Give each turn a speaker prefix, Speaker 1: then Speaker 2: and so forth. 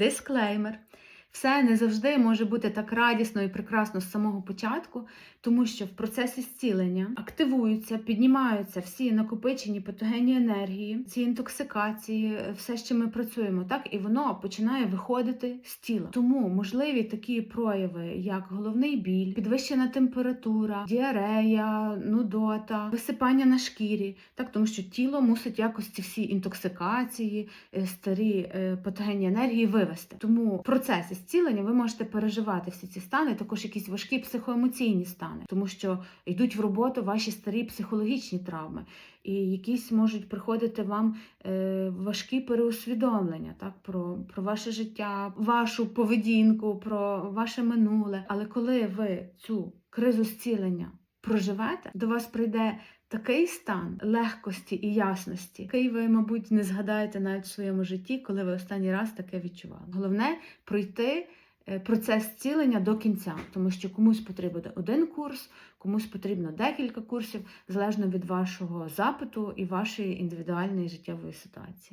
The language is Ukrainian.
Speaker 1: Disclaimer. Все не завжди може бути так радісно і прекрасно з самого початку, тому що в процесі зцілення активуються, піднімаються всі накопичені патогенні енергії, ці інтоксикації, все, чим ми працюємо, так і воно починає виходити з тіла. Тому можливі такі прояви, як головний біль, підвищена температура, діарея, нудота, висипання на шкірі, так тому що тіло мусить якось ці всі інтоксикації, е, старі е, патогенні енергії вивести. Тому в процесі зцілення ви можете переживати всі ці стани, також якісь важкі психоемоційні стани, тому що йдуть в роботу ваші старі психологічні травми, і якісь можуть приходити вам е, важкі переусвідомлення так, про, про ваше життя, вашу поведінку, про ваше минуле. Але коли ви цю кризу зцілення проживете, до вас прийде такий стан легкості і ясності, який ви, мабуть, не згадаєте навіть в своєму житті, коли ви останній раз таке відчували. Головне пройти е, процес зцілення до кінця, тому що комусь потрібен один курс, комусь потрібно декілька курсів, залежно від вашого запиту і вашої індивідуальної життєвої ситуації.